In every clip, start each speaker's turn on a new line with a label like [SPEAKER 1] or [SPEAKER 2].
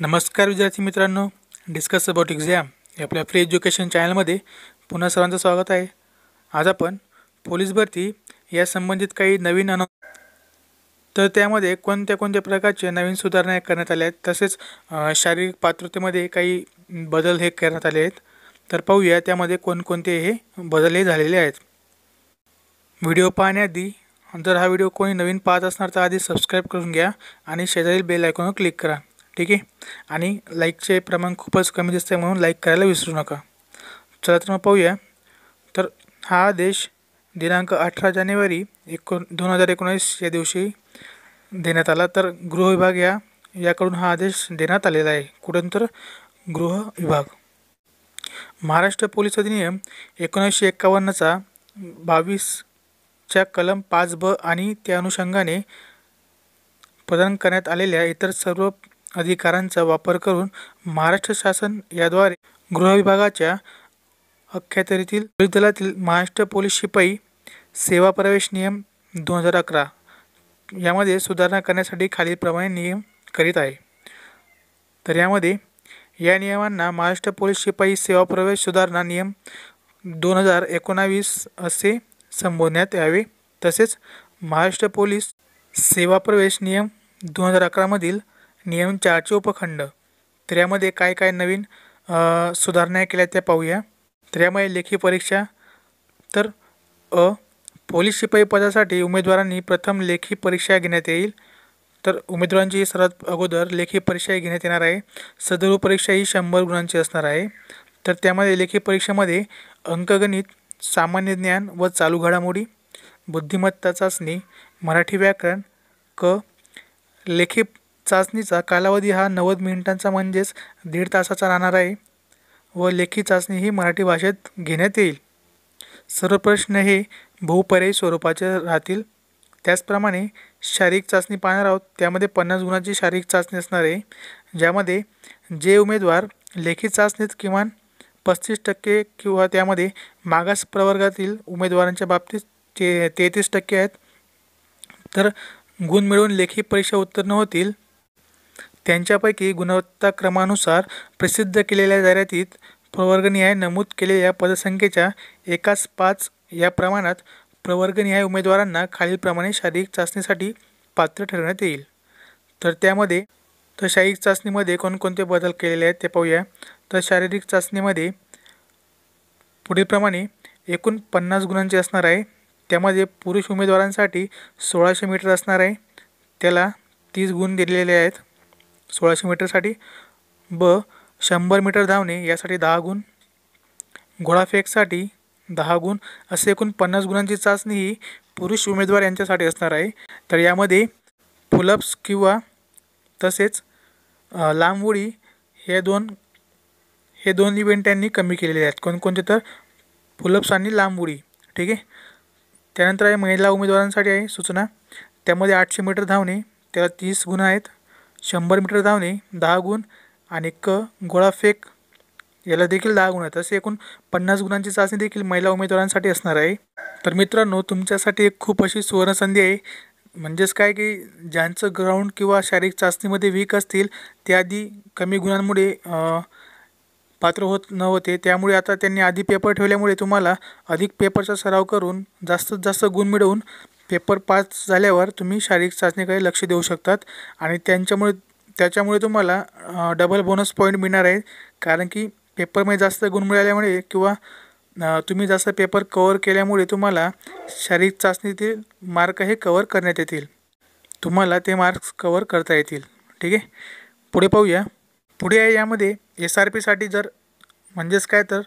[SPEAKER 1] नमस्कार विद्यार्थी मित्रांनो. डिस्कस अबाउट एक्झाम या आपल्या फ्री एज्युकेशन चॅनलमध्ये पुन्हा सर्वांचं स्वागत आहे. आज आपण पोलीस भरती या संबंधित काही नवीन अनु तर त्यामध्ये कोणत्या कोणत्या प्रकारचे नवीन सुधारणा करण्यात आल्या आहेत? तसेच शारीरिक पात्रतेमध्ये काही बदल हे करण्यात आले आहेत. तर पाहूया त्यामध्ये कोणकोणते हे बदल हे झालेले आहेत. व्हिडिओ पाहण्याआधी जर हा व्हिडिओ कोणी नवीन पाहत असणार तर आधी सबस्क्राईब करून घ्या आणि शेजारील बेल आयकॉनवर क्लिक करा. ठीक आहे? आणि लाईकचे प्रमाण खूपच कमी दिसते म्हणून लाईक करायला विसरू नका. चला तर मग पाहूया. तर हा आदेश दिनांक अठरा जानेवारी एकोण दोन हजार एकोणीस या दिवशी देण्यात आला. तर गृह विभाग या याकडून हा आदेश देण्यात आलेला आहे. कुठून तर? गृह विभाग. महाराष्ट्र पोलीस अधिनियम एकोणीसशे एक्कावन्नचा बावीसच्या कलम पाच ब आणि त्या अनुषंगाने प्रदान करण्यात आलेल्या इतर सर्व अधिकारांचा वापर करून महाराष्ट्र शासन याद्वारे गृहविभागाच्या अख्यातरीतील दलातील महाराष्ट्र पोलीस शिपाई सेवा प्रवेश नियम दोन हजार अकरा यामध्ये सुधारणा करण्यासाठी खालीलप्रमाणे नियम करीत आहे. तर यामध्ये या नियमांना महाराष्ट्र पोलीस शिपाई सेवा प्रवेश सुधारणा नियम दोन हजार एकोणावीस असे संबोधण्यात यावे. तसेच महाराष्ट्र पोलीस सेवा प्रवेश नियम दोन हजार अकरामधील नियम चारचे उपखंड. तर यामध्ये काय काय नवीन सुधारणा केल्या त्या पाहूया. तर यामध्ये लेखी परीक्षा तर अ पोलीस शिपाई पदासाठी उमेदवारांनी प्रथम लेखी परीक्षा घेण्यात येईल. तर उमेदवारांची सर्वात अगोदर लेखी परीक्षा घेण्यात येणार आहे. सदर परीक्षा ही शंभर गुणांची असणार आहे. तर त्यामध्ये लेखी परीक्षेमध्ये अंकगणित सामान्य ज्ञान व चालू घडामोडी बुद्धिमत्ता चाचणी मराठी व्याकरण क लेखी चाचणीचा कालावधी हा नव्वद मिनिटांचा म्हणजेच दीड तासाचा राहणार आहे व लेखी चाचणी ही मराठी भाषेत घेण्यात येईल. सर्व प्रश्न हे बहुपर्यायी स्वरूपाचे राहतील. त्याचप्रमाणे शारीरिक चाचणी पाहणार आहोत. त्यामध्ये पन्नास गुणाची शारीरिक चाचणी असणार आहे. ज्यामध्ये जे उमेदवार लेखी चाचणीत किमान पस्तीस टक्के किंवा त्यामध्ये मागास प्रवर्गातील उमेदवारांच्या बाबतीत ते तेहतीस टक्के आहेत. तर गुण मिळवून लेखी परीक्षा उत्तीर्ण होतील. त्यांच्यापैकी गुणवत्ता क्रमानुसार प्रसिद्ध केलेल्या जाहिरातीत प्रवर्गनिहाय नमूद केलेल्या पदसंख्येच्या एकाच पाच या प्रमाणात प्रवर्गनिहाय उमेदवारांना खालीलप्रमाणे शारीरिक चाचणीसाठी पात्र ठरवण्यात येईल. तर त्यामध्ये तर शारीरिक चाचणीमध्ये कोणकोणते बदल केलेले आहेत ते पाहूया. तर शारीरिक चाचणीमध्ये पुढीलप्रमाणे एकूण पन्नास गुणांची असणार आहे. त्यामध्ये पुरुष उमेदवारांसाठी सोळाशे मीटर असणार आहे. त्याला तीस गुण दिलेले आहेत. सोळाशे मीटरसाठी. ब शंभर मीटर धावणे यासाठी दहा गुण. घोडाफेकसाठी दहा गुण. असे एकूण पन्नास गुणांची चाचणी ही पुरुष उमेदवार यांच्यासाठी असणार आहे. तर यामध्ये पुलप्स किंवा तसेच लांब उडी हे दोन हे दोन इव्हेंट त्यांनी कमी केलेले आहेत. कोणकोणते तर? पुलप्स आणि लांब उडी. ठीक आहे? त्यानंतर आहे महिला उमेदवारांसाठी आहे सूचना. त्यामध्ये आठशे मीटर धावणे त्याला तीस गुण आहेत. शंभर मीटर धावणे दहा गुण आणि क गोळाफेक याला देखील दहा गुण आहेत. असे एकूण पन्नास गुणांची चाचणी देखील महिला उमेदवारांसाठी असणार आहे. तर मित्रांनो तुमच्यासाठी एक खूप अशी सुवर्णसंधी आहे. म्हणजेच काय की ज्यांचं ग्राउंड किंवा शारीरिक चाचणीमध्ये वीक असतील ते आधी कमी गुणांमुळे पात्र होत नव्हते त्यामुळे आता त्यांनी आधी पेपर ठेवल्यामुळे तुम्हाला अधिक पेपरचा सराव करून जास्तीत जास्त गुण मिळवून पेपर पास झाल्यावर तुम्ही शारीरिक चाचणीकडे लक्ष देऊ शकतात आणि त्यांच्यामुळे त्याच्यामुळे तुम्हाला डबल बोनस पॉईंट मिळणार आहे. कारण की पेपरमध्ये जास्त गुण मिळाल्यामुळे किंवा तुम्ही जास्त पेपर कवर केल्यामुळे तुम्हाला शारीरिक चाचणीतील मार्क हे कवर करण्यात येतील. तुम्हाला ते मार्क्स कवर करता येतील. ठीक आहे? पुढे पाहूया. पुढे आहे यामध्ये एस आर पीसाठी जर म्हणजेच काय तर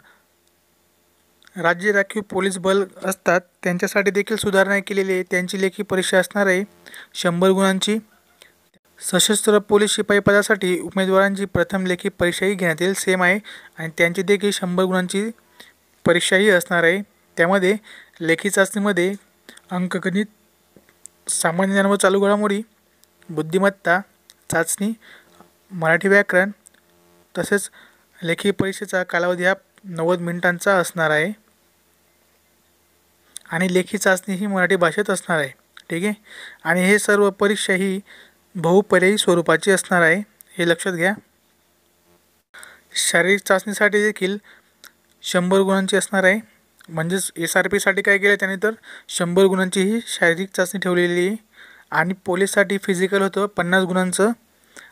[SPEAKER 1] राज्य राखीव पोलीस बल असतात त्यांच्यासाठी देखील सुधारणा केलेली आहे. त्यांची लेखी परीक्षा असणार आहे. शंभर गुणांची. सशस्त्र पोलीस शिपाई पदासाठी उमेदवारांची प्रथम लेखी परीक्षाही घेण्यात येईल. सेम आहे. आणि त्यांची देखील शंभर गुणांची परीक्षाही असणार आहे. त्यामध्ये लेखी चाचणीमध्ये अंकगणित सामान्य ज्ञान व चालू घडामोडी बुद्धिमत्ता चाचणी मराठी व्याकरण तसेच लेखी परीक्षेचा कालावधी हा नव्वद मिनिटांचा असणार आहे. आणि लेखी चाचणी ही मराठी भाषेत असणार आहे. ठीक आहे? आणि हे सर्व परीक्षा ही बहुपर्यायी स्वरूपाची असणार आहे. हे लक्षात घ्या. शारीरिक चाचणीसाठी देखील शंभर गुणांची असणार आहे. म्हणजेच एस आर पीसाठी काय केलं त्याने तर? शंभर गुणांची ही शारीरिक चाचणी ठेवलेली आहे. आणि पोलीससाठी फिजिकल होतं पन्नास गुणांचं.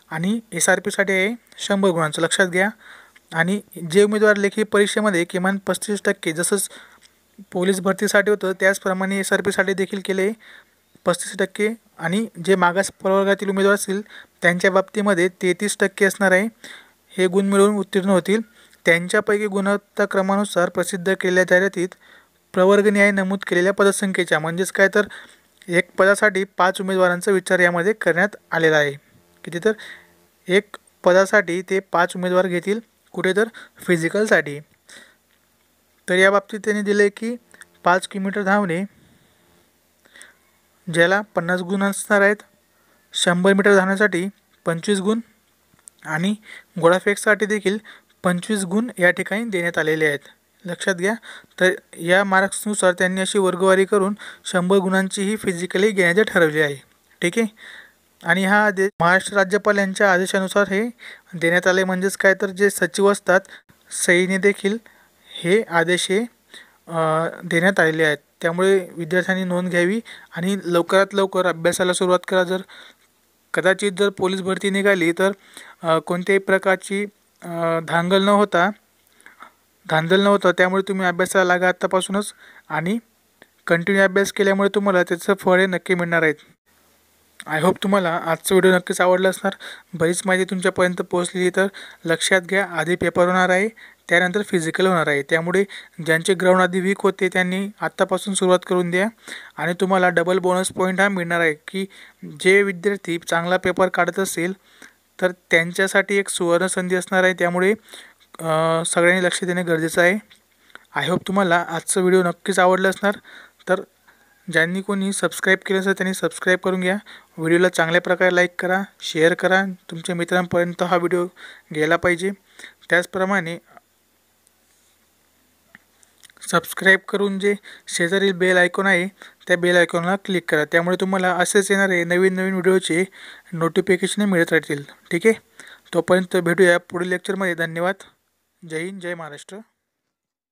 [SPEAKER 1] आणि एस आर पीसाठी आहे शंभर गुणांचं. लक्षात घ्या. आणि जे उमेदवार लेखी परीक्षेमध्ये किमान पस्तीस टक्के जसंच पोलीस भरतीसाठी होतं त्याचप्रमाणे एस आर पीसाठी देखील केले पस्तीस टक्के. आणि जे मागास प्रवर्गातील उमेदवार असतील त्यांच्या बाबतीमध्ये तेहतीस टक्के असणार आहे. हे गुण मिळवून उत्तीर्ण होतील. त्यांच्यापैकी गुणवत्ता क्रमानुसार प्रसिद्ध केलेल्या जाहिरातीत प्रवर्गनिहाय नमूद केलेल्या पदसंख्येच्या म्हणजेच काय तर एक पदासाठी पाच उमेदवारांचा विचार यामध्ये करण्यात आलेला आहे. किती तर? एक पदासाठी ते पाच उमेदवार घेतील कुठे तर फिजिकलसाठी तर या बाबतीत त्यांनी दिले की पाच किलोमीटर धावणे ज्याला पन्नास गुण असणार आहेत शंभर मीटर धावण्यासाठी पंचवीस गुण आणि गोळाफेकसाठी देखील पंचवीस गुण या ठिकाणी देण्यात आलेले आहेत. लक्षात घ्या तर या मार्क्सनुसार त्यांनी अशी वर्गवारी करून शंभर गुणांची ही फिजिकली घेण्याचे ठरवले आहे. ठीक आहे? आणि हा आदेश महाराष्ट्र राज्यपाल यांच्या आदेशानुसार हे देण्यात आले म्हणजेच काय? तर जे सचिव असतात सईने देखील हे आदेश हे देण्यात आलेले आहेत. त्यामुळे विद्यार्थ्यांनी नोंद घ्यावी आणि लवकरात लवकर अभ्यासाला सुरुवात करा. जर कदाचित जर पोलीस भरती निघाली तर कोणत्याही प्रकारची धांगल न होता धांदल न होता त्यामुळे तुम्ही अभ्यासाला लागा आत्तापासूनच आणि कंटिन्यू अभ्यास केल्यामुळे तुम्हाला त्याचं फळ हे नक्की मिळणार आहेत. आय होप तुम्हाला आजचं व्हिडिओ नक्कीच आवडला असणार. बरीच माहिती तुमच्यापर्यंत पोहोचलेली तर लक्षात घ्या. आधी पेपर होणार आहे. त्यानंतर फिजिकल होणार आहे. त्यामुळे ज्यांचे ग्राउंड आधी वीक होते त्यांनी आत्तापासून सुरुवात करून द्या. आणि तुम्हाला डबल बोनस पॉईंट हा मिळणार आहे की जे विद्यार्थी चांगला पेपर काढत असेल तर त्यांच्यासाठी एक सुवर्ण संधी असणार आहे. त्यामुळे सगळ्यांनी लक्ष देणे गरजेचं आहे. आय होप तुम्हाला आजचा व्हिडिओ नक्कीच आवडलं असणार. तर ज्यांनी कोणी सबस्क्राईब केलं असेल त्यांनी सबस्क्राईब करून घ्या. व्हिडिओला चांगल्या प्रकारे लाईक करा शेअर करा. तुमच्या मित्रांपर्यंत हा व्हिडिओ गेला पाहिजे. त्याचप्रमाणे सबस्क्राईब करून जे शेजारील बेल आयकॉन आहे त्या बेल आयकॉनला क्लिक करा. त्यामुळे तुम्हाला असेच येणारे नवीन नवीन व्हिडिओचे नोटिफिकेशन मिळत राहतील. ठीक आहे? तोपर्यंत भेटूया पुढील लेक्चरमध्ये धन्यवाद. जय हिंद जय महाराष्ट्र.